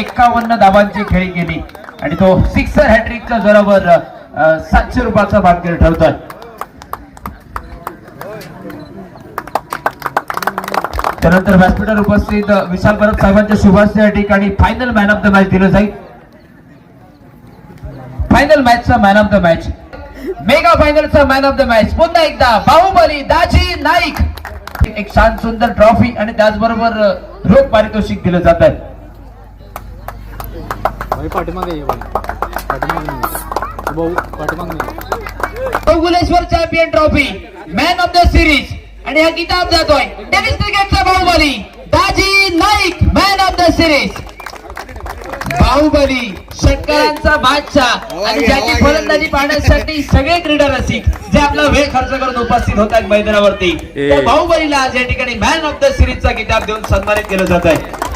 एकावन्न धावांची खेळी केली. आणि तो सिक्सर हॅट्रिकच्या जोरावर सातशे रुपयाचा भाग्य ठरतोय त्यानंतर व्यासपीठावर उपस्थित विशाल परब साहेबांच्या शुभास्ते ठिकाणी final man of the match दिलं जाईल. Final मॅचचा man of the match mega फायनलचा man of the match पुन्हा एकदा बाहुबली दाजी नाईक. एक शांत सुंदर ट्रॉफी आणि त्याचबरोबर रोख पारितोषिक दिलं जात आहे पाठीमागे ये. भाऊ champion trophy man of the series आणि हा किताब जातोय. टेनिस क्रिकेटचा Bahubali Daji Naik man of the series Bahubali षटकारांचा बादशाह. आणि ज्याची फलंदाजी पाहण्यासाठी सगळे क्रीडा रसिक जे आपला वेळ खर्च करून उपस्थित होत आहेत मैदानावरती त्या बाहुबलीला आज या ठिकाणी मॅन ऑफ द सिरीजचा किताब देऊन सन्मानित केलं जात आहे.